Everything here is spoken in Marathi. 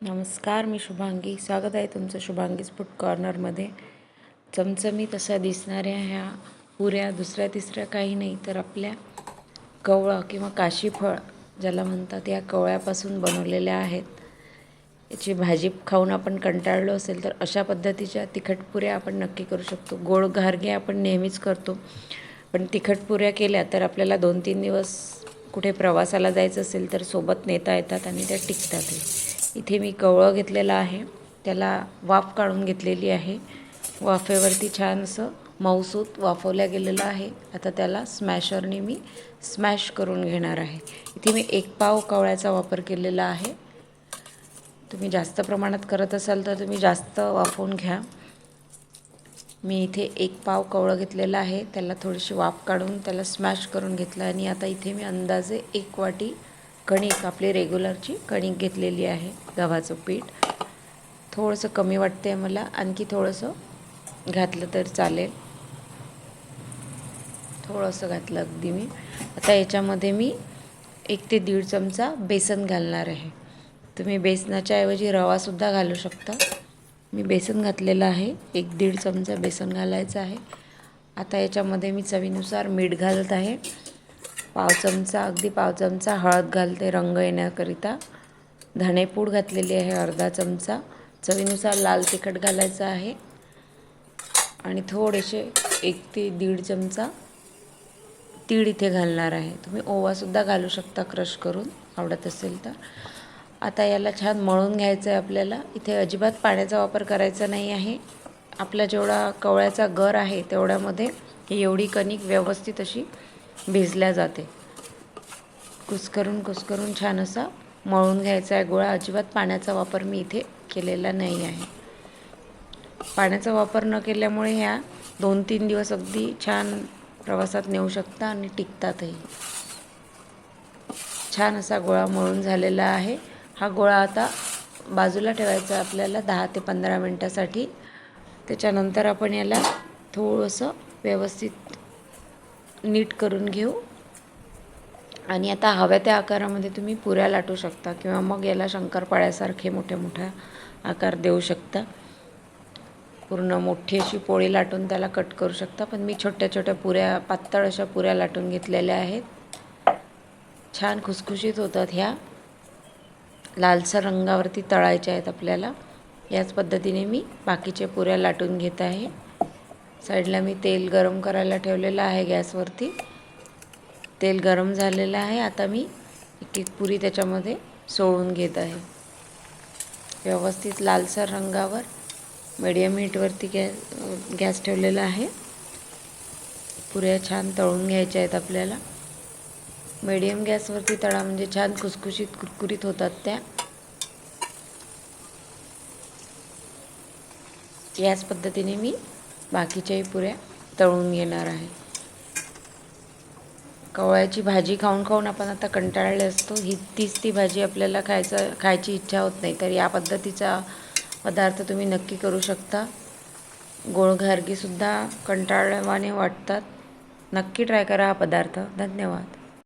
नमस्कार मी शुभांगी. स्वागत आहे तुमचं शुभांगीज फूड कॉर्नरमध्ये. चमचमीत अशा दिसणाऱ्या ह्या पुऱ्या दुसऱ्या तिसऱ्या काही नाही तर आपल्या कवळं किंवा काशीफळ ज्याला म्हणतात या कवळ्यापासून बनवलेल्या आहेत. याची भाजी खाऊन आपण कंटाळलो असेल तर अशा पद्धतीच्या तिखट पुऱ्या आपण नक्की करू शकतो. गोड घारगे आपण नेहमीच करतो. पण तिखट पुऱ्या केल्या तर आपल्याला दोन तीन दिवस कुठे प्रवासाला जायचं असेल तर सोबत नेता येतात आणि त्या टिकतातही. इथे मी कवळं घेतलेलं आहे. त्याला वाफ काढून घेतलेली आहे. वाफेवरती छान असं मऊसूत वाफवल्या गेलेलं आहे. आता त्याला स्मॅशरने मी स्मॅश करून घेणार आहे. इथे मी एक पाव कवळ्याचा वापर केलेला आहे. तुम्ही जास्त प्रमाणात करत असाल तर तुम्ही जास्त वाफवून घ्या. मी इथे एक पाव कवळं घेतलेलं आहे. त्याला थोडीशी वाफ काढून त्याला स्मॅश करून घेतलं आणि आता इथे मी अंदाजे एक वाटी कणिक आपली रेग्युलरची कणिक घेतलेली आहे गव्हाचं पीठ. थोडंसं कमी वाटते मला आणखी थोडंसं घातलं तर चालेल. थोडंसं घातलं अगदी मी. आता याच्यामध्ये मी एक ते दीड चमचा बेसन घालणार आहे. तुम्ही बेसनाच्या ऐवजी रवासुद्धा घालू शकता. मी बेसन घातलेलं आहे. एक दीड चमचा बेसन घालायचं आहे. आता याच्यामध्ये मी चवीनुसार मीठ घालत आहे. पाव चमचा अगदी पाव चमचा हळद घालते रंग येण्याकरिता. धणेपूड घातलेली आहे अर्धा चमचा. चवीनुसार लाल तिखट घालायचं आहे. आणि थोडेसे एक ते दीड चमचा तीळ इथे घालणार आहे. तुम्ही ओवासुद्धा घालू शकता क्रश करून आवडत असेल तर. आता याला छान मळून घ्यायचं आहे आपल्याला. इथे अजिबात पाण्याचा वापर करायचा नाही आहे. आपला जेवढा कवळ्याचा गर आहे तेवढ्यामध्ये एवढी कणिक व्यवस्थित अशी भिजल्या जाते. कुस्करून कुस्करून छान असा मळून घ्यायचा आहे गोळा. अजिबात पाण्याचा वापर मी इथे केलेला नाही आहे. पाण्याचा वापर न केल्यामुळे ह्या दोन तीन दिवस अगदी छान प्रवासात नेऊ शकता आणि टिकतातही. छान असा गोळा मळून झालेला आहे. हा गोळा आता बाजूला ठेवायचा आपल्याला दहा ते पंधरा मिनटासाठी. त्याच्यानंतर आपण याला थोडंसं व्यवस्थित नीट करून घेऊ. आणि आता हव्या त्या आकारामध्ये तुम्ही पुऱ्या लाटू शकता किंवा मग याला शंकरपाळ्यासारखे मोठ्या मोठ्या आकार देऊ शकता. पूर्ण मोठी अशी पोळी लाटून त्याला कट करू शकता. पण मी छोट्या छोट्या पुऱ्या पातळ अशा पुऱ्या लाटून घेतलेल्या आहेत. छान खुसखुशीत होतात ह्या. लालसर रंगावरती तळायच्या आहेत आपल्याला. याच पद्धतीने मी बाकीच्या पुऱ्या लाटून घेत आहे. साईडला मी तेल गरम करायला ठेवलेलं आहे गॅसवरती. तेल गरम झालेलं आहे. आता मी एक एक पुरी त्याच्यामध्ये सोडून घेत आहे. व्यवस्थित लालसर रंगावर मीडियम हीटवरती गॅ गॅस ठेवलेला आहे. पुऱ्या छान तळून घ्यायच्या आहेत आपल्याला. मीडियम गॅसवरती तळा म्हणजे छान कुसकुशीत कुरकुरीत होतात त्या. याच पद्धतीने मी बाकीच्याही पुऱ्या तळून घेणार आहे. कवळ्याची भाजी खाऊन खाऊन आपण आता कंटाळले असतो. ही तीच ती भाजी आपल्याला खायचं खायची इच्छा होत नाही. तर या पद्धतीचा पदार्थ तुम्ही नक्की करू शकता. गोळघारगीसुद्धा कंटाळवाने वाटतात. नक्की ट्राय करा हा पदार्थ. धन्यवाद.